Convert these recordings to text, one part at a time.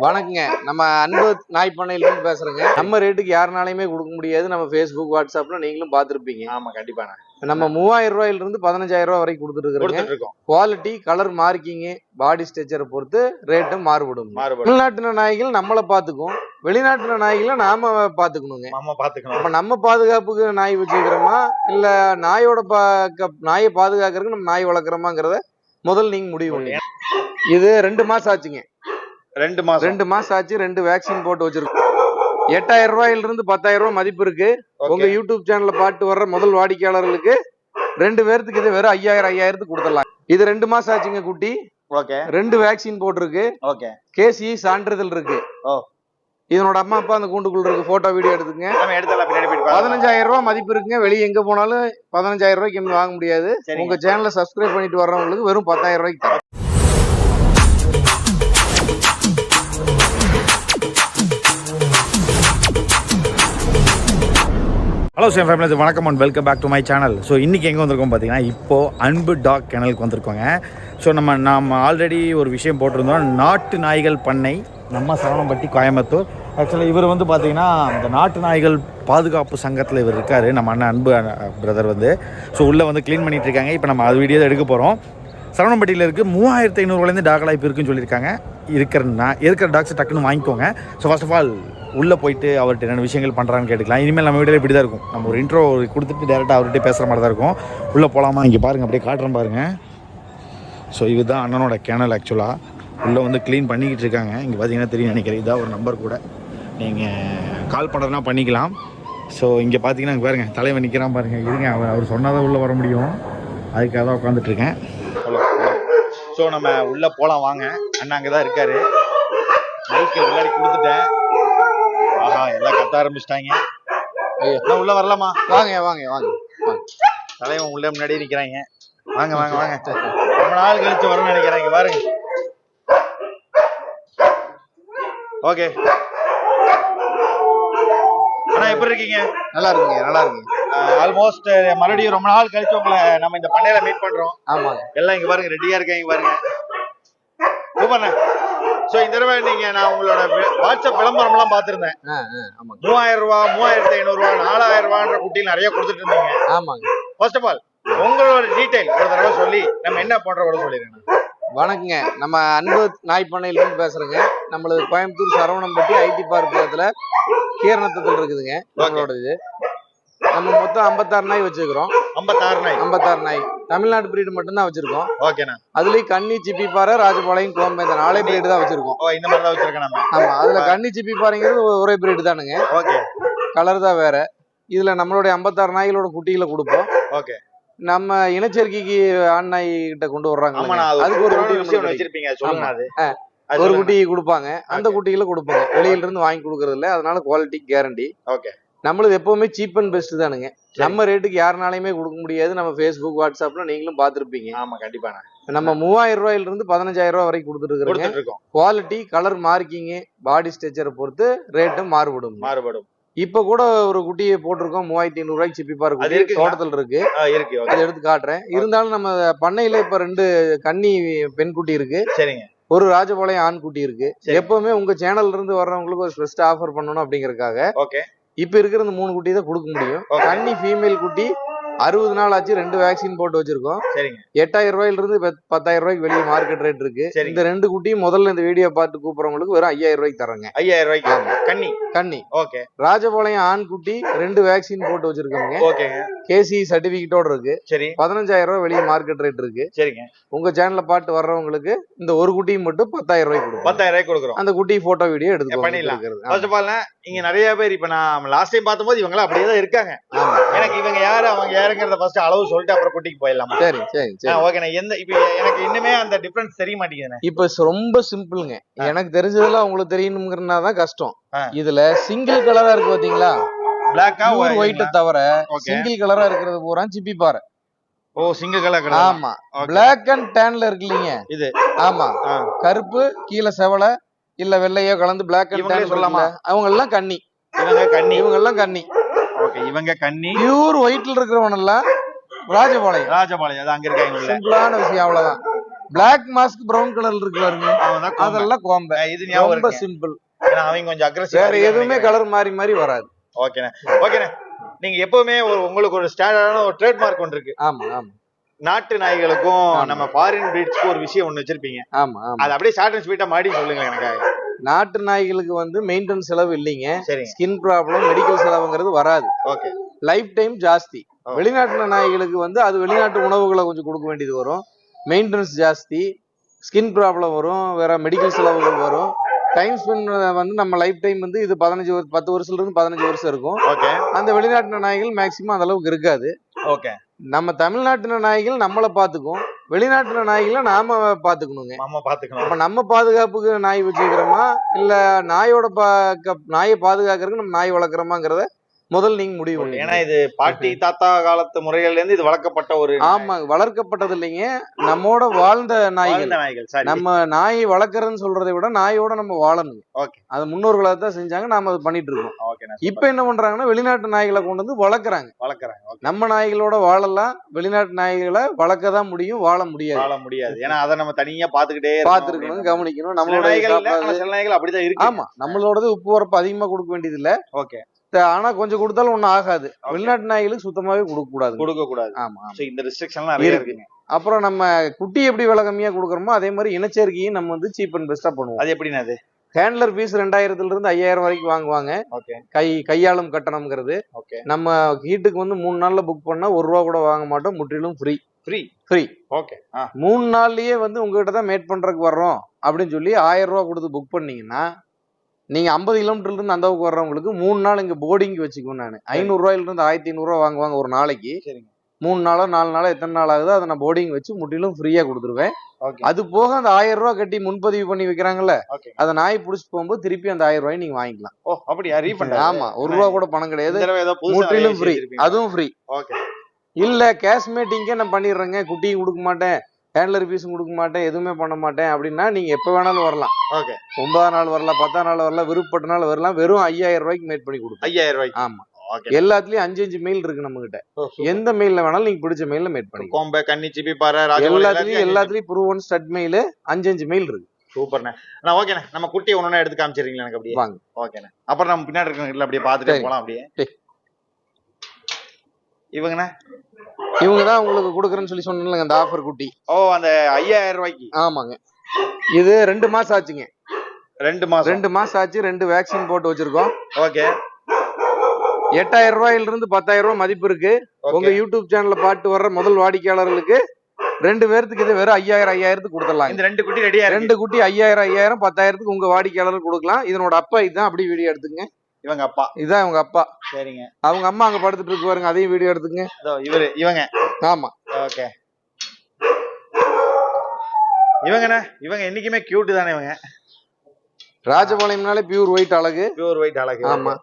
வணக்கங்க. நம்ம அன்பு நாய் பண்ணையில இருந்து பேசுறேங்க. நம்ம ரேட்டுக்கு யாருனாலையுமே கொடுக்க முடியாது. நம்ம ஃபேஸ்புக் வாட்ஸ்அப்ல நீங்களும் பார்த்திருப்பீங்க. ஆமா கண்டிப்பா நம்ம மூவாயிரம் ரூபாயில இருந்து பதினஞ்சாயிரம் ரூபாய் வரைக்கும் கொடுத்துட்டு இருக்கோம் குவாலிட்டி கலர் மார்க்கிங் பாடி ஸ்ட்ரக்சரை பொறுத்து ரேட்டும் மாறுபடும். உள்நாட்டுல நாய்கள் நம்மளை பார்த்துக்கும். வெளிநாட்டுல நாய்களை நாம பார்த்துக்கணுங்க. மாமா பாத்துக்கணும் அப்ப நம்ம பாதுகாப்புக்கு நாய் வச்சுக்கிறோமா? இல்ல நாயோட பா- நாயை பாதுகாக்கிறதுக்கு நம்ம நாய் வளர்க்குறோமாங்கிறத முதல்ல நீங்க முடிவு பண்ணுங்க இது ரெண்டு மாசம் ஆச்சுங்க. ரெண்டு மாசம். ரெண்டு மாசம் ஆச்சு ரெண்டு வேக்சின் போட்டு வச்சிருக்கோம். எட்டாயிரம் ரூபாயில இருந்து பத்தாயிரம் ரூபாய் மதிப்பு இருக்கு. உங்க யூடியூப் சேனல்ல பாட்டு வர்ற முதல் வாடிக்கையாளர்களுக்கு ரெண்டு பேர்த்துக்கு இது வெறும் ஐயாயிரம் ஐயாயிரத்துக்கு கொடுத்துடலாம். இது ரெண்டு மாசம் ஆச்சுங்க குட்டி. ஓகே ரெண்டு வேக்சின் போட்டிருக்கு. ஓகே கேசி சான்றிதழ் இருக்கு. ஓ. இதனோட அம்மா அப்பா அந்த கூண்டுக்குள்ள இருக்கு. போட்டோ வீடியோ எடுத்துங்க. பதினஞ்சாயிரம் ரூபாய் மதிப்பு இருக்குங்க. வெளியே எங்க போனாலும் பதினஞ்சாயிரம் ரூபாய்க்கு வாங்க முடியாது. உங்க சேனலை சப்ஸ்கிரைப் பண்ணிட்டு வர்றவங்களுக்கு வெறும் பத்தாயிரம் ரூபாய்க்கு தரோம் ஹலோ சேம் ஃபேமிலி வணக்கம் and welcome back to my channel so இன்றைக்கி எங்கே வந்திருக்கோம் பார்த்தீங்கன்னா இப்போது அன்பு டாக் கெனலுக்கு வந்திருக்கோங்க. ஸோ நம்ம நம்ம ஆல்ரெடி ஒரு விஷயம் போட்டிருந்தோம். நாட்டு நாய்கள் பண்ணை நம்ம சரவணம்பட்டி கோயம்புத்தூர். ஆக்சுவலாக இவர் வந்து பார்த்தீங்கன்னா இந்த நாட்டு நாய்கள் பாதுகாப்பு சங்கத்தில் இவர் இருக்கார். நம்ம அண்ணன் அன்பு பிரதர் வந்து. ஸோ உள்ளே வந்து க்ளீன் பண்ணிட்டு இருக்காங்க. இப்போ நம்ம அது வீடியோ தான் எடுக்க போகிறோம் சரவணம்பட்டியில் இருக்குது மூவாயிரத்து ஐநூறுலேருந்து டாக் லைஃப் இருக்குன்னு சொல்லியிருக்காங்க. இருக்கிறனா இருக்கிற டாக்ஸ் டக்குன்னு வாங்கிக்கோங்க. ஸோ ஃபஸ்ட் ஆஃப் ஆல் உள்ளே போயிட்டு அவர்கிட்ட என்னென்ன விஷயங்கள் பண்ணுறான்னு கேட்டுக்கலாம். இனிமேல் நம்ம வீடியோ இப்படி தான் இருக்கும். நம்ம ஒரு இன்ட்ரோ கொடுத்துட்டு டேரெக்டாக அவர்கிட்ட பேசுகிற மாதிரி தான் இருக்கும். உள்ளே போகலாமா இங்கே பாருங்கள் அப்படியே காட்டுறேன் பாருங்கள் ஸோ இதுதான் அண்ணனோட கேனல் ஆக்சுவலாக உள்ளே வந்து க்ளீன் பண்ணிக்கிட்டு இருக்காங்க. இங்கே பார்த்தீங்கன்னா தெரியும் நினைக்கிறேன். இதான் ஒரு நம்பர் கூட. நீங்கள் கால் பண்ணுறதுனா பண்ணிக்கலாம். ஸோ இங்கே பார்த்தீங்கன்னா பாருங்கள் தலைவன் நிற்கிறான் பாருங்கள் இருங்க அவர் அவர் சொன்னாதான் உள்ளே வர முடியும். அதுக்காக தான் உட்காந்துட்ருக்கேன் ஸோ நம்ம உள்ளே போகலாம் வாங்க. அண்ணா அங்கே தான் இருக்காரு மைக்கு முன்னாடி கொடுத்துட்டேன். கத்த ஆரம்பிச்சிட்டாங்க. அண்ணா உள்ள வரலாமா? வாங்க வாங்க வாங்க தலைவன் உள்ள முன்னாடி நிக்கிறாங்க. வாங்க வாங்க வாங்க. ரொம்ப நாள் கழிச்சு வரும்னு நினைக்கிறேன் இங்க பாருங்க. ஓகே. அண்ணா எப்படி இருக்கீங்க? நல்லா இருக்குங்க நல்லா இருக்குங்க. ஆல்மோஸ்ட் மறுபடியும் ரொம்ப நாள் கழிச்சு உங்களை நம்ம இந்த பண்ணையில மீட் பண்றோம். ஆமாங்க. எல்லாம் இங்க பாருங்க ரெடியா இருக்காங்க பாருங்க. சூப்பர்ண்ணே சோ இந்த தடவை நீங்க நான் உங்களோட வாட்ஸ்அப் விளம்பரம் எல்லாம் பாத்திருந்தேன் மூவாயிரம் ரூபாய் மூவாயிரத்தி ஐநூறு ரூபாய் நாலாயிரம் ரூபான்ற குட்டியில் நிறைய கொடுத்துட்டு இருந்தீங்க ஆமாங்க. ஃபர்ஸ்ட் ஆஃப் ஆல் உங்களோட டீடைல் ஒரு தடவை சொல்லி நம்ம என்ன பண்றோம் கூட சொல்லிடுங்க. வணக்கங்க. நம்ம அன்பு நாய் பண்ணையில இருந்து பேசுறேங்க. நம்மளது கோயம்புத்தூர் சரவணம்பட்டி ஐடி பார்க் பக்கத்துல கீரணத்தத்தில் இருக்குதுங்க. நம்மளோட இது நம்ம மொத்தம் ஐம்பத்தாறு நாய் வச்சிருக்கிறோம். ஐம்பத்தாறு நாய். ஐம்பத்தாறு நாய். தமிழ்நாடு பிரீடு மட்டும்தான் வச்சிருக்கோம். ஓகேண்ணா. அதுலயும் கன்னி சிப்பிப்பாறை ராஜபாளையம் கோம்பை இந்த நாலே பிரீடு தான் வச்சிருக்கோம். இந்த மாதிரி தான் வச்சிருக்கேன் நம்ம. ஆமா அதுல கன்னி சிப்பிப்பாறைங்கிறது ஒரே பிரீடு தானுங்க. ஓகே. கலர் தான் வேற. இதுல நம்மளுடைய ஐம்பத்தாறு நாய்களோட குட்டிகளை கொடுப்போம். ஓகே. நம்ம இனச்சேர்க்கைக்கு ஆண் நாய் கிட்ட கொண்டு வர்றாங்க அதுக்கு ஒரு குட்டி வச்சிருப்பீங்க சொல்லுங்க அது. ஒரு. குட்டி கொடுப்பாங்க. அந்த குட்டிகளை கொடுப்பாங்க. வெளியில இருந்து வாங்கி கொடுக்கறது இல்ல அதனால குவாலிட்டி கேரண்டி ஓகே. நம்மளது எப்பவுமே சீப் அண்ட் பெஸ்ட் தானுங்க. நம்ம ரேட்டுக்கு யாருனாலையுமே கொடுக்க முடியாது. நம்ம ஃபேஸ்புக் வாட்ஸ்அப்ல நீங்களும் பார்த்திருப்பீங்க. ஆமா கண்டிப்பாண்ணா நம்ம மூவாயிரம் ரூபாயில இருந்து பதினஞ்சாயிரம் ரூபாய் வரைக்கும் கொடுத்துட்டு குவாலிட்டி கலர் மார்க்கிங் பாடி ஸ்ட்ரக்சரை பொறுத்து ரேட்டும் மாறுபடும். மாறுபடும். இப்ப கூட ஒரு குட்டியை போட்டிருக்கோம் மூவாயிரத்தி ஐநூறு ரூபாய்க்கு சிப்பிப்பா இருக்கு? தோட்டத்துல இருக்கு அதை எடுத்து காட்டுறேன். இருந்தாலும் நம்ம பண்ணையில இப்ப ரெண்டு கன்னி பெண் குட்டி இருக்கு. சரிங்க. ஒரு ராஜபாளையம் ஆண் குட்டி இருக்கு. எப்பவுமே உங்க சேனல்ல இருந்து வர்றவங்களுக்கு ஒரு பெஸ்ட் ஆஃபர் பண்ணணும் அப்படிங்கறதுக்காக ஓகே. இப்ப இருக்கிற இந்த மூணு குட்டி தான் கொடுக்க முடியும். கன்னி ஃபீமேல் குட்டி அறுபது நாள் ஆச்சு ரெண்டு வேக்சின் போட்டு வச்சிருக்கோம். சரிங்க. எட்டாயிரம் ரூபாயில இருந்து பத்- பத்தாயிரம் ரூபாய்க்கு வெளியே மார்க்கெட் ரேட் இருக்கு. இந்த ரெண்டு குட்டியும் முதல்ல இந்த வீடியோ பார்த்து கூப்பிடுறவங்களுக்கு வெறும் ஐயாயிரம் ரூபாய்க்கு தரேங்க ஐயாயிரம் ரூபாய்க்கு? கன்னி? கன்னி. ஓகே ராஜபாளையம் ஆண் குட்டி ரெண்டு வேக்சின் போட்டு வச்சிருக்கோங்க ஓகேங்க கேசி சர்டிபிகேட்டோட இருக்கு. சரி. பதினஞ்சாயிரம் ரூபாய் வெளியே மார்க்கெட் ரேட் இருக்கு. சரிங்க. உங்க சேனல்ல பாட்டு வர்றவங்களுக்கு இந்த ஒரு குட்டியும் மட்டும் பத்தாயிரம் ரூபாய்க்கு கொடுப்போம். பத்தாயிரம் ரூபாய்க்கு கொடுக்குறோம். அந்த குட்டி போட்டோ வீடியோ எடுத்து பண்ணிடலாம். ஆல் இங்க நிறைய பேர் இப்ப நான் லாஸ்ட் டைம் பார்த்தபோது இவங்க எல்லாம் அப்படியே தான் இருக்காங்க. எனக்கு இவங்க யாரு அவங்க யாருங்கிறத ஃபர்ஸ்ட் அளவு சொல்லிட்டு அப்புறம் குட்டிக்கு போயிடலாமா? சரி சரி சரி. ஓகேண்ணா எந்த இப்ப எனக்கு இன்னுமே அந்த டிஃபரன்ஸ் தெரிய மாட்டேங்குதுண்ணே. இப்ப ரொம்ப சிம்பிளுங்க. எனக்கு தெரிஞ்சதெல்லாம் உங்களுக்கு தெரியணுங்கிறனா தான் கஷ்டம். இதுல சிங்கிள் கலரா இருக்கு பாத்தீங்களா? பிளாக்கா ஒயிட்ட தவிர ஓகே சிங்கிள் கலரா இருக்கிறது பூரா சிப்பி பாரு ஓ சிங்கிள் கலர் ஆமா. பிளாக் அண்ட் டேன்ல இருக்கு இல்லைங்க. இது. ஆமா. கருப்பு கீழே செவலை இல்ல வெள்ளையோ கலந்து பிளாக் அண்ட் டேன் சொல்லலாமா? அவங்க எல்லாம் கன்னி. இவங்க கன்னி. இவங்க எல்லாம் கன்னி. ஓகே இவங்க கன்னி. பியூர் ஒயிட்ல இருக்கிறவன் எல்லாம் ராஜபாளையம். ராஜபாளையம் அது அங்க இருக்காங்க சிம்பிளான விஷயம் அவ்வளவுதான். பிளாக் மாஸ்க் பிரவுன் கலர்ல இருக்கு பாருங்க. அதெல்லாம் கோம்பை. இது ரொம்ப சிம்பிள் ஏன்னா அவங்க கொஞ்சம் அக்ரஸிவ் வேற எதுவுமே கலர் மாறி மாறி வராது. ஓகேண்ணே. ஓகேண்ணே. நீங்க எப்பவுமே ஒரு உங்களுக்கு ஒரு ஸ்டாண்டர்டான ஒரு ட்ரேட்மார்க் ஒன்று இருக்கு. ஆமா ஆமா. நாட்டு நாய்களுக்கும். நம்ம ஃபாரின் பிரீட்ஸ்க்கும் ஒரு விஷயம் ஒண்ணு வச்சிருப்பீங்க. ஆமா அது அப்படியே ஷார்ட் அண்ட் ஸ்வீட்டா மாடி சொல்லுங்க எனக்கு நாட்டு நாய்களுக்கு வந்து மெயின்டெனன்ஸ் செலவு இல்லைங்க. ஸ்கின் ப்ராப்ளம் மெடிக்கல் செலவுங்கிறது வராது. ஓகே லைஃப் டைம் ஜாஸ்தி. ஓ. வெளிநாட்டு நாய்களுக்கு வந்து அது வெளிநாட்டு உணவுகளை கொஞ்சம் கொடுக்க வேண்டியது வரும். மெயின்டெனன்ஸ் ஜாஸ்தி. ஸ்கின் ப்ராப்ளம் வரும். வேற மெடிக்கல் செலவுகள் வரும். டைம் ஸ்பெண்ட் வந்து நம்ம லைஃப் டைம் வந்து இது பதினஞ்சு பத்து வருஷத்துல இருந்து பதினஞ்சு வருஷம் இருக்கும். ஓகே அந்த வெளிநாட்டு நாய்கள் மேக்சிமம் அந்த அளவுக்கு இருக்காது. ஓகே. நம்ம தமிழ்நாட்டு நாய்கள் நம்மளை பார்த்துக்கும் வெளிநாட்டு நாய்களை நாம பார்த்துக்கணுங்க மாமா பாத்துக்கணும் அப்ப நம்ம பாதுகாப்புக்கு நாய் வச்சுக்கிறோமா? இல்ல நாயோட பா நாயை பாதுகாக்கிறதுக்கு நம்ம நாய் வளர்க்குறோமாங்கிறத முதல் நீங்க முடிவு ஏன்னா இது பாட்டி தாத்தா காலத்து முறைகள்ல இருந்து இது வளர்க்கப்பட்ட ஒரு ஆமா வளர்க்கப்பட்டது இல்லைங்க. நம்மோட வாழ்ந்த நாய்கள். நாய்கள் நம்ம நாயை வளர்க்கறதுன்னு சொல்றதை விட நாயோட நம்ம வாழணும். ஓகே அது முன்னோர்களா தான் செஞ்சாங்க நாம அதை பண்ணிட்டு இருக்கோம். இப்ப என்ன பண்றாங்கன்னா வெளிநாட்டு நாய்களை கொண்டு வந்து வளர்க்குறாங்க. வளர்க்குறாங்க நம்ம நாய்களோட வாழலாம் வெளிநாட்டு நாய்களை வளர்க்க தான் முடியும் வாழ முடியாது. வாழ முடியாது. ஏன்னா அதை நம்ம தனியா பாத்துக்கிட்டே பார்த்துருக்கணும் கவனிக்கணும். நம்மளோட நாய்கள் அப்படிதான் இருக்கு. ஆமா நம்மளோடது உப்பு உரப்பு அதிகமா கொடுக்க வேண்டியது இல்ல ஓகே ஆனா கொஞ்சம் கொடுத்தாலும் ஒண்ணும் ஆகாது. வெளிநாட்டு நாய்களுக்கு சுத்தமாவே கொடுக்க கூடாது கொடுக்க கூடாது ஆமா இந்த ரெஸ்ட்ரிக்ஷன் நிறைய இருக்கு. இருக்குங்க. அப்புறம் நம்ம குட்டி எப்படி விலை கம்மியா கொடுக்குறோமோ அதே மாதிரி இனச்சேர்க்கையும் நம்ம வந்து சீப் அண்ட் பெஸ்டா பண்ணுவோம். அது எப்படின்னா அது? ஹேண்ட்லர் பீஸ் ரெண்டாயிரத்துல இருந்து ஐயாயிரம் வரைக்கும் வாங்குவாங்க. ஓகே கை கையாளும் கட்டணம்ங்கிறது. ஓகே நம்ம ஹீட்டுக்கு வந்து மூணு நாள்ல புக் பண்ணா ஒரு ரூபா கூட வாங்க மாட்டோம். முற்றிலும் ஃப்ரீ ஃப்ரீ ஃப்ரீ ஓகே மூணு நாள்லயே வந்து உங்ககிட்ட தான் மேட் பண்றதுக்கு வர்றோம் அப்படின்னு சொல்லி ஆயிரம் ரூபா கொடுத்து புக் பண்ணீங்கன்னா நீங்க ஐம்பது கிலோமீட்டர்ல இருந்து அந்த அளவுக்கு வர்றவங்களுக்கு மூணு நாள் இங்க போர்டிங் வச்சுக்குவேன் நான். ஐநூறு ரூபாயில இருந்து ஆயிரத்தி ஐநூறு ரூபா வாங்குவாங்க ஒரு நாளைக்கு. சரிங்க. மூணு நாளோ நாலு நாளோ எத்தனை நாள் ஆகுதோ அதை நான் போர்டிங் வச்சு முற்றிலும் ஃப்ரீயா கொடுத்துருவேன். அது போக அந்த ஆயிரம் ரூபா கட்டி முன்பதிவு பண்ணி வைக்கிறாங்கல்ல அதை நாய் புடிச்சு போகும்போது திருப்பி அந்த ஆயிரம் ரூபாய் நீங்க வாங்கிக்கலாம். ஓ அப்படியா? ரீஃபண்ட் ஆமா ஒரு ரூபா கூட பணம் கிடையாது. முற்றிலும் ஃப்ரீ. அதுவும் ஃப்ரீ ஓகே. இல்ல கேஷ் மேட்டிங்கே நான் பண்ணிடுறேங்க? குட்டியும் கொடுக்க மாட்டேன். ஹேண்ட்லர் பீஸும் கொடுக்க மாட்டேன் எதுவுமே பண்ண மாட்டேன் அப்படின்னா நீங்க எப்ப வேணாலும் வரலாம். ஓகே. ஒன்பதாம் நாள் வரலாம் பத்தாம் நாள் வரலாம் விருப்பப்பட்ட நாள் வரலாம் வெறும் ஐயாயிரம் ரூபாய்க்கு மேட் பண்ணி கொடுப்போம். ஐயாயிரம் ரூபாய்க்கு? ஆமா. ஓகே. எல்லாத்துலயும் அஞ்சு அஞ்சு மெயில் இருக்கு நம்ம கிட்ட எந்த மெயில்ல வேணாலும் நீங்க பிடிச்ச மெயில மேட் பண்ணி கோம்பை கன்னி பாறை ராஜபாளையம் எல்லாத்துலயும் எல்லாத்துலயும் ப்ரூ ஒன் ஸ்டட் மெயில் அஞ்சு அஞ்சு மெயில் இருக்கு. சூப்பர்ண்ணே. நான் ஓகேண்ணே. நம்ம குட்டியை ஒண்ணு எடுத்து காமிச்சிடுறீங்களா எனக்கு அப்படியே? வாங்க. ஓகேண்ணே. அப்புறம் நம்ம பின்னாடி இருக்கவங்க அப்படியே பார்த்துட்டே சரி. போலாம் அப்படியே. இவங்கண்ணே? இவங்க தான் உங்களுக்கு கொடுக்குறேன்னு சொல்லி சொன்னாங்க அந்த ஆஃபர் குட்டி. ஓ அந்த ஐயாயிரம் ரூபாய்க்கு? ஆமாங்க. இது ரெண்டு மாசம் ஆச்சுங்க. ரெண்டு மாசம்? ரெண்டு மாசம் ஆச்சு ரெண்டு வேக்சின் போட்டு வச்சிருக்கோம். ஓகே. எட்டாயிரம் ரூபாயில இருந்து பத்தாயிரம் ரூபாய் மதிப்பு இருக்கு. உங்க யூடியூப் சேனல்ல பாட்டு வர்ற முதல் வாடிக்கையாளர்களுக்கு ரெண்டு பேர்த்துக்கு இது வெறும் ஐயாயிரம் ஐயாயிரத்துக்கு கொடுத்துடலாம் இந்த ரெண்டு குட்டி ரெடியா ரெண்டு குட்டி ஐயாயிரம் ஐயாயிரம் பத்தாயிரத்துக்கு உங்க வாடிக்கையாளருக்கு கொடுக்கலாம். இதனோட அப்பா இதுதான் அப்படியே வீடியோ எடுத்துங்க இவங்க அப்பா. இதுதான் இவங்க அப்பா. சரிங்க. அவங்க அம்மா அங்க படுத்துட்டு இருக்கு பாருங்க அதையும் வீடியோ எடுத்துங்க இதோ இவரு இவங்க. ஆமா. ஓகே. இவங்கண்ணே இவங்க என்னைக்குமே கியூட் தானே இவங்க? ராஜபாளையம்னாலே பியூர் ஒயிட் அழகு. பியூர் ஒயிட் அழகு. ஆமா.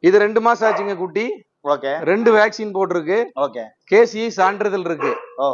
இது ரெண்டு மாசம் ஆச்சுங்க குட்டி. ஓகே. ரெண்டு வேக்சின் போட்டிருக்கு. ஓகே. கேசி சான்றிதழ் இருக்கு. ஓ.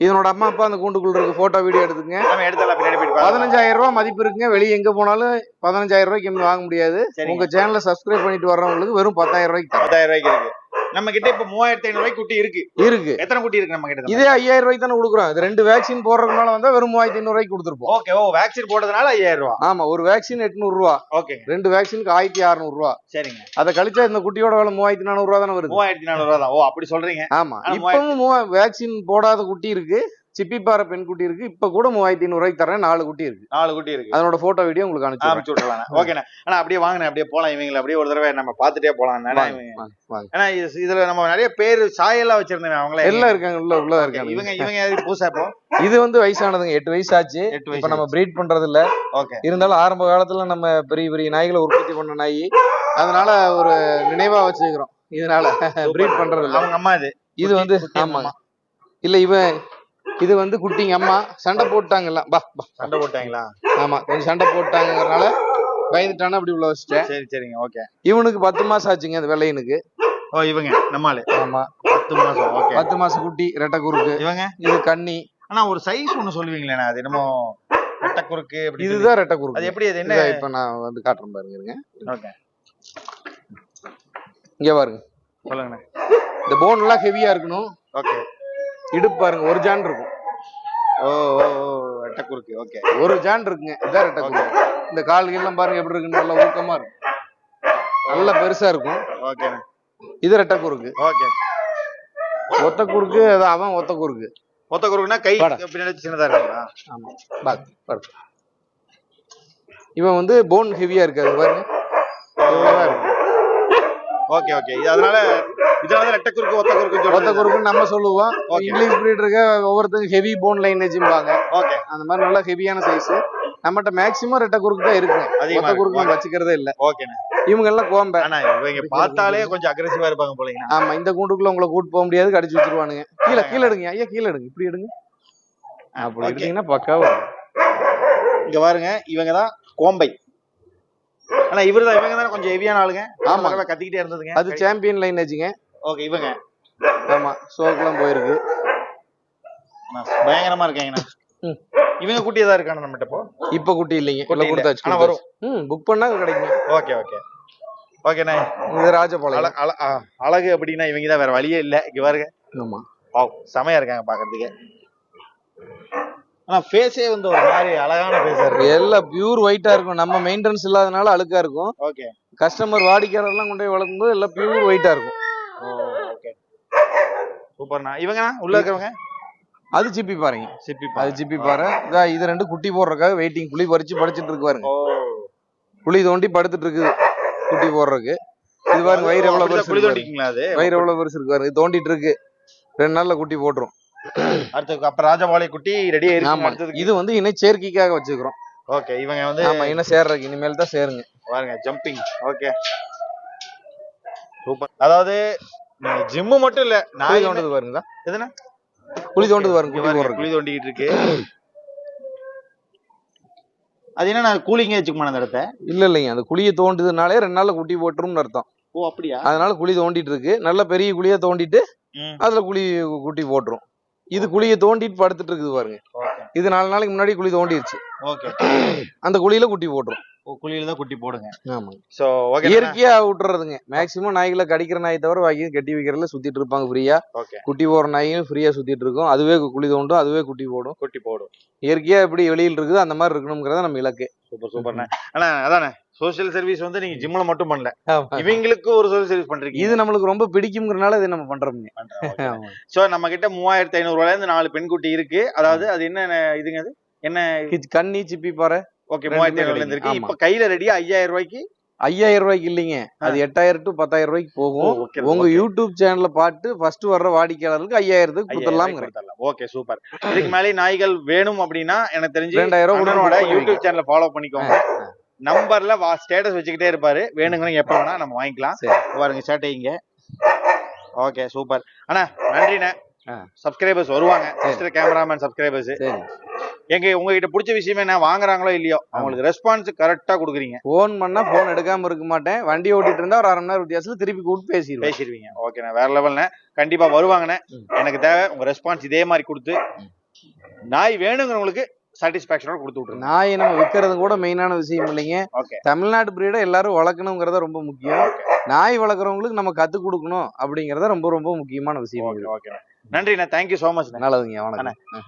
இதனோட அம்மா அப்பா அந்த கூண்டுக்குள்ள இருக்கு போட்டோ வீடியோ எடுத்துங்க நம்ம எடுத்தலாம் பின்னாடி போயிட்டு பாருங்க. பதினஞ்சாயிரம் ரூபாய் மதிப்பு இருக்குங்க வெளியே எங்க போனாலும் பதினஞ்சாயிரம் ரூபாய்க்கு வாங்க முடியாது. உங்க சேனலை சப்ஸ்கிரைப் பண்ணிட்டு வர்றவங்களுக்கு வெறும் பத்தாயிரம் ரூபாய்க்கு. பத்தாயிரம் ரூபாய்க்கு இருக்கு நம்ம கிட்ட இப்ப மூவாயிரத்தி ஐநூறு குட்டி இருக்கு. இருக்கு. எத்தனை குட்டி இருக்கு நம்ம கிட்ட இதே ஐயாயிரம் ரூபாய்க்கு தானே கொடுக்குறோம். இது ரெண்டு வேக்சின் போடுறதுனால வந்தா வெறும் மூவாயிரத்தி ஐநூறு ரூபாய்க்கு கொடுத்துருப்போம். ஓகே ஓ வேக்சின் போட்டதுனால ஐயாயிரம் ரூபா. ஆமா ஒரு வேக்சின் எட்நூறு ரூபா. ஓகேங்க ரெண்டு வேக்சினுக்கு ஆயிரத்தி அறுநூறு ரூபா. சரிங்க. அதை கழிச்சா இந்த குட்டியோட விலை மூவாயிரத்தி நானூறு ரூபா தானே வருது. மூவாயிரத்தி நானூறு ரூபா தான். ஓ அப்படி சொல்றீங்க. ஆமா இப்பவும் வேக்சின் போடாத குட்டி இருக்கு. சிப்பிப்பாறை பெண் குட்டி இருக்கு. இப்ப கூட மூவாயிரத்தி ஐநூறு ரூபாய்க்கு தரேன் நாலு குட்டி இருக்கு. நாலு குட்டி இருக்கு. அதனோட போட்டோ வீடியோ உங்களுக்கு அனுப்பிச்சு அனுப்பிச்சு விட்டுலாம் ஓகேண்ணா. ஆனா அப்படியே வாங்கினேன் அப்படியே போலாம் இவங்களை. அப்படியே ஒரு தடவை நம்ம பாத்துட்டே போலாம். ஏன்னா இதுல நம்ம நிறைய பேர் சாயெல்லாம் வச்சிருந்தேன் அவங்களே. எல்லாம் இருக்காங்க. உள்ள உள்ளதா இருக்காங்க. இவங்க இவங்க புதுசா இப்போ? இது வந்து வயசானதுங்க. எட்டு வயசு ஆச்சு எட்டு இப்ப வயசு. நம்ம பிரீட் பண்றது இல்ல ஓகே. இருந்தாலும் ஆரம்ப காலத்துல நம்ம பெரிய பெரிய நாய்களை உற்பத்தி பண்ண நாய். அதனால ஒரு நினைவா வச்சுக்கிறோம். இதனால பிரீட் பண்றது இல்ல அவங்க அம்மா இது. இது வந்து ஆமாங்க. இல்ல இவன் இது வந்து குட்டிங்க அம்மா. சண்டை போட்டாங்கல்ல. பா பா. சண்டை போட்டாங்களா? ஆமா கொஞ்சம் சண்டை போட்டாங்கறனால பயந்துட்டானா அப்படி உள்ள வச்சுட்டேன். சரி சரிங்க ஓகே. இவனுக்கு பத்து மாசம் ஆச்சுங்க அந்த வெள்ளையனுக்கு. ஓ இவங்க நம்மாளு. ஆமா. பத்து மாசம் ஓகே. பத்து மாசம் குட்டி ரெட்டை குறுக்கு. இவங்க? இது கன்னி. ஆனா ஒரு சைஸ் ஒண்ணு சொல்லுவீங்களே அது என்னமோ அப்படி சொல்லி. இதுதான் ரெட்டை அது குறுக்கு எப்படி அது என்ன? இப்ப நான் வந்து காட்டுறேன் பாருங்க இருங்க. ஓகே. இங்க பாருங்க. சொல்லுங்கண்ணே. இந்த போன் எல்லாம் ஹெவியா இருக்கணும். ஓகே. இடுப்பு பாருங்க ஒரு ஜான் இருக்கும். ஓ ஓ ஓ ரெட்டை குறுக்கு ஓகே ஒரு ஜான் இருக்குங்க. இதான் ரெட்டை குறுக்கு இந்த கால்கள்லாம் பாருங்க எப்படி இருக்குன்னு நல்லா ஊக்கமா இருக்கும். நல்ல பெருசா இருக்கும். ஓகேண்ணே இது ரெட்டை குறுக்கு ஓகே ஒத்த குறுக்கு அது அவன் ஒத்த குறுக்கு மொத்த குறுக்குனா கை. பின்னாடி சின்னதா இருக்குங்களா? ஆமா. பாத்து பாரு. இவன் வந்து போன் ஹெவியா இருக்காது பாருங்க. இவ்வளவுதான் இருக்கு. Okay okay. இது அதனால இதனால ரெட்டை குறுக்கு ஒத்த குறுக்கு ஒத்த குறுக்குன்னு நம்ம சொல்லுவோம். இங்கிலீஷ் பிரீட் இருக்க ஒவ்வொருத்தங்க ஹெவி போன் லைனேஜ்பாங்க ஓகே. அந்த மாதிரி நல்லா ஹெவியான சைஸ் நம்மகிட்ட மேக்ஸிமம் ரெட்டை குறுக்கு தான் அதிகமா ஒத்த குறுக்கு இருக்கு. நம்ம வச்சுக்கிறதே இல்ல. ஓகேண்ணே. இவங்க எல்லாம் கோம்பை ஆனா இவங்க பார்த்தாலே கொஞ்சம் அக்ரெசிவா இருப்பாங்க போலீங்க ஆமா இந்த கூண்டுக்குள்ள உங்களை கூட்டு போக முடியாது கடிச்சு வச்சிருவானுங்க. கீழே கீழே எடுங்க. ஐயா கீழே எடுங்க. இப்படி எடுங்க. அப்படி. எடுத்தீங்கன்னா பக்காவா. இங்க பாருங்க இவங்க தான் கோம்பை ஆனா இவரு தான் இவங்க தானே கொஞ்சம் ஹெவியான ஆளுங்க. ஆமா. கத்திக்கிட்டே இருந்ததுங்க. அது சாம்பியன் லைனேஜுங்க ஓகே இவங்க. ஆமா ஷோக்கெல்லாம் போயிருக்கு. பயங்கரமா இருக்காங்கண்ணா. இவங்க குட்டியா தான் இருக்காங்க நம்மகிட்ட இப்போ? இப்ப குட்டி இல்லைங்க. குட்டி இல்ல. கொடுத்தாச்சு ஆனா கொடுத்தாச்சு. ம் புக் பண்ணா கிடைக்கும் ஓகே ஓகே ஓகேண்ணே இது ஆ, அழகு அப்படின்னா இவங்க தான் வேற வழியே இல்ல. இங்க பாருங்க. ஆமா. வாவ் செமையா இருக்காங்க பாக்குறதுக்கு. ஆனா ஃபேஸே வந்து ஒரு மாதிரி அழகான ஃபேஸா இருக்கு. எல்லாம் பியூர் ஒயிட்டா இருக்கும். நம்ம மெயின்டெனன்ஸ் இல்லாதனால அழுக்கா இருக்கும். ஓகே கஸ்டமர் வாடிக்கையாளர்லாம் கொண்டு போய் வளர்க்கும் போது எல்லாம் பியூர் ஒயிட்டா இருக்கும். ஓகே சூப்பர்ண்ணா இவங்கண்ணா உள்ள இருக்கவங்க அது சிப்பி பாருங்க. சிப்பி அது சிப்பி பாரு. இதா இது ரெண்டு குட்டி போடுறதுக்காக வெயிட்டிங் புளி பறிச்சு படிச்சிட்டு இருக்கு பாருங்க. புளி தோண்டி படுத்துட்டு இருக்குது. குட்டி போடுறதுக்கு. இது பாருங்க வயிறு எவ்வளவு பெருசு பாருங்க. வயிறு எவ்வளவு பெருசு இருக்கு பாருங்க தோண்டிட்டு இருக்கு. ரெண்டு நாள்ல குட்டி போட்டுரும். அடுத்து அப்ப ராஜபாளைய குட்டி ரெடி ஆயிருக்கு இது வந்து இணை சேர்க்கைக்காக வச்சுக்கிறோம் ஓகே இவங்க வந்து ஆமா இணை சேர்றதுக்கு இனிமேல் தான் சேருங்க. பாருங்க ஜம்பிங் ஓகே சூப்பர் அதாவது ஜிம்மு மட்டும் இல்ல குழி நான் தோண்டது பாருங்க எதுனா? குழி தோண்டது பாருங்க பாருங்க, போடுறதுக்கு. குழி தோண்டிக்கிட்டு இருக்கு. அது என்ன நான் கூலிங்கே வச்சுக்குமா அந்த இடத்த? இல்ல இல்லைங்க. அந்த குழியை தோண்டுதுனாலே ரெண்டு நாள்ல குட்டி போட்டுரும்னு அர்த்தம். ஓ அப்படியா? அதனால குழி தோண்டிட்டு இருக்கு. நல்ல பெரிய குழியா தோண்டிட்டு. அதுல குழி குட்டி போட்டுரும். இது குழியை தோண்டிட்டு படுத்துட்டு இருக்குது பாருங்க இது நாலு நாளைக்கு முன்னாடி குழி தோண்டிருச்சு. ஓகே. அந்த குழியில குட்டி போட்டுரும். குழியில தான் குட்டி போடுங்க. ஆமா சோ ஓகே இயற்கையா விட்டுறதுங்க. மேக்சிமம் நாய்களை கடிக்கிற நாய் தவிர பாக்கி கட்டி வைக்கிறதுல சுத்திட்டு இருப்பாங்க ஃப்ரீயா குட்டி போடுற நாயும் ஃப்ரீயா சுத்திட்டு இருக்கும். அதுவே குழி தோண்டும் அதுவே குட்டி போடும். குட்டி போடும். இயற்கையா எப்படி வெளியில் இருக்குது அந்த மாதிரி இருக்கணுங்கிறத நம்ம இலக்கு. சூப்பர் சூப்பர்ண்ணே ஆனா அதானே? சோஷியல் சர்வீஸ் வந்து நீங்க ஜிம்ல மட்டும் பண்ணல. இவங்களுக்கு ஒரு சோஷியல் சர்வீஸ் பண்றீங்க. இது நம்மளுக்கு ரொம்ப பிடிக்குங்கிறனால இதை நம்ம பண்றோம்ங்க. ஆமா. சோ நம்ம கிட்ட மூவாயிரத்தி ஐநூறு ரூபாயில இருந்து நாலு பெண் குட்டி இருக்கு. அதாவது அது என்ன இதுங்க அது? என்ன? கன்னி சிப்பி பாறை. ஓகே மூவாயிரத்தி ஐநூறுல இருந்து இருக்கு. இப்ப கையில ரெடியா ஐயாயிரம் ரூபாய்க்கு ஐயாயிரம் ரூபாய்க்கு இல்லைங்க அது எட்டாயிரம் டு பத்தாயிரம் ரூபாய்க்கு போகும் உங்க யூடியூப் சேனல்ல பார்த்து ஃபர்ஸ்ட் வர்ற வாடிக்கையாளருக்கு ஐயாயிரத்துக்கு கொடுத்துடலாம். ஓகே சூப்பர் இதுக்கு மேலே நாய்கள் வேணும் அப்படின்னா எனக்கு தெரிஞ்சு ரெண்டாயிரம் ரூபாய் யூடியூப் சேனலை ஃபாலோ பண்ணிக்கோங்க. நம்பர்ல வா ஸ்டேட்டஸ் வச்சுக்கிட்டே இருப்பாரு. வேணுங்கன்னு எப்ப வேணா நம்ம வாங்கிக்கலாம். பாருங்க சேட்டைங்க ஓகே சூப்பர் அண்ணா நன்றிண்ணே. சப்ஸ்கிரைபர்ஸ் வருவாங்க. சிஸ்டர் கேமராமேன் சப்ஸ்கிரைபர்ஸ் எங்க உங்ககிட்ட பிடிச்ச விஷயமே என்ன வாங்குறாங்களோ இல்லையோ அவங்களுக்கு ரெஸ்பான்ஸ் கரெக்டா கொடுக்குறீங்க. ஃபோன் பண்ணா ஃபோன் எடுக்காம இருக்க மாட்டேன். வண்டி ஓட்டிட்டு இருந்தா ஒரு அரை மணி நேரம் வித்தியாசத்துல திருப்பி கூப்பிட்டு பேசிடுவேன். பேசிடுவீங்க. ஓகேண்ணா வேற லெவல்ண்ணே கண்டிப்பா வருவாங்கண்ணே. எனக்கு தேவை உங்க ரெஸ்பான்ஸ் இதே மாதிரி கொடுத்து. நாய் வேணுங்கிறவங்களுக்கு சாட்டிஸ்பாக்சனோட கொடுத்து விட்டுருங்க நாயை நம்ம விற்கிறது கூட மெயினான விஷயம் இல்லைங்க. ஓகே தமிழ்நாட்டு பிரீடை எல்லாரும் வளர்க்கணுங்கிறத ரொம்ப முக்கியம். நாய் வளர்க்குறவங்களுக்கு நம்ம கத்து கொடுக்கணும் அப்படிங்கறத ரொம்ப ரொம்ப முக்கியமான விஷயம் ஓகே ஓகே நன்றிண்ணா. தேங்க்யூ ஸோ மச் நல்லதுங்க வணக்கம்.